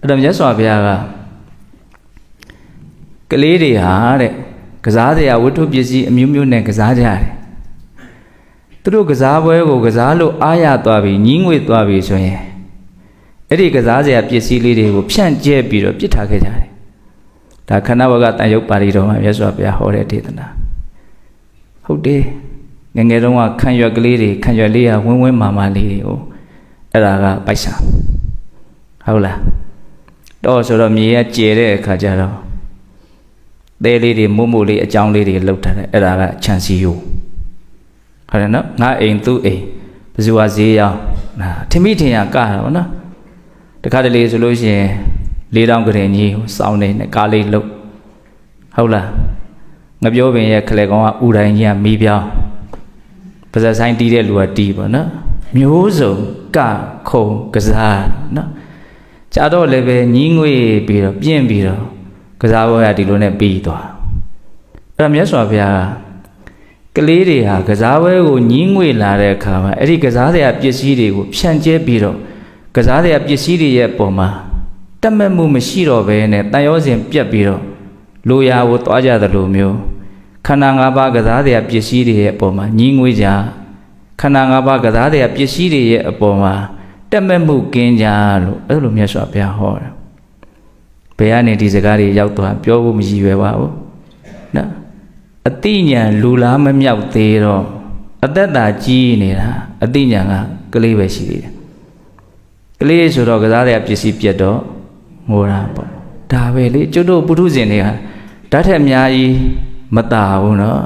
အဲ့တော့မြတ်စွာဘုရားကကလေးတွေဟာတဲ့ကစားစရာဝတ္ထုပစ္စည်းအမျိုးမျိုးနဲ့ကစားကြတယ်သူတို့ကစားပွဲကိုကစားလို့အားရသွားပြီညီးငွေ့သွားပြီဆိုရင်အဲ့ဒီကစားစရာပစ္စည်းလေးတွေကိုဖြန့်ကျဲပြီးတော့ပြစ်ထားခဲ့ကြတယ်ဒါခဏဘကတန်ရုပ်ပါဠိတော်မှာမြတ်စွာဘုရားဟောတဲ့ဒေသနာဟုတ်တယ်ငယ်ငယ်တုန်းကခံရွက်ကလေးတွေခံရွက်လေးကဝင်းဝင်းမာမာလေးတွေကိုအဲ့ဒါကပိုက်ဆံဟုတ်လား တော့ဆိုတော့မြေကကျဲတဲ့အခါကျတော့သဲလေးတွေမုံမို့လေးအကြောင်းလေးတွေလှုပ်ထားတယ်အဲ့ဒါကခြံစည်းရိုးဟုတ်တယ်နော်ငါအိမ်သူ့အိမ်ဘယ်သူကဈေးရောက်နာထမိထင်ရကတာဗောနော်တခါတလေဆိုလို့ရှိရင်လေးတောင်ကရင်ကြီးဟိုစောင်းနေနဲ့ကားလေးလှုပ်ဟုတ်လားငပြောပင်ရဲ့ခလေကောင်ကဥတိုင်းကြီးကမီးပြောင်းပါဇက်ဆိုင်တီးတဲ့လူကတီးပေါ့နော်မျိုးစုံကခုံကစားနော် ကြာတော့လည်းပဲညီးငွေပြီးတော့ပြင့်ပြီးတော့ကစားပွဲကဒီလိုနဲ့ပြီးသွားအဲ့ဒါမြတ်စွာဘုရားကကလေးတွေဟာကစားပွဲကိုညီးငွေလာတဲ့အခါမှာအဲ့ဒီကစားစရာပစ္စည်းတွေကိုဖြန့်ကျဲပြီးတော့ကစားစရာပစ္စည်းတွေရဲ့ပုံမှာတတ်မဲ့မှုမရှိတော့ဘဲနဲ့တန်ရောစဉ်ပြက်ပြီးတော့လိုရာကိုတွားကြသလိုမျိုးခန္ဓာ၅ပါးကစားစရာပစ္စည်းတွေရဲ့အပေါ်မှာညီးငွေကြခန္ဓာ၅ပါးကစားစရာပစ္စည်းတွေရဲ့အပေါ်မှာ တက်မဲ့မှုကင်းကြလို့အဲ့လိုမြတ်စွာဘုရားဟောတယ်ဘယ်ကနေဒီစကားတွေရောက်သွားပြောဖို့မရည်ရွယ်ပါဘူးနော်အတိညာလူလားမမြောက်သေးတော့အသက်တာကြီးနေတာအတိညာကကလေးပဲရှိသေးတယ်ကလေးဆိုတော့ကစားတဲ့ပစ္စည်းပြတ်တော့ငိုတာပေါ့ဒါပဲလေကျွတ်တို့ပုထုဇဉ်တွေကဓာတ်ထက်အများကြီးမตาဘူးเนาะ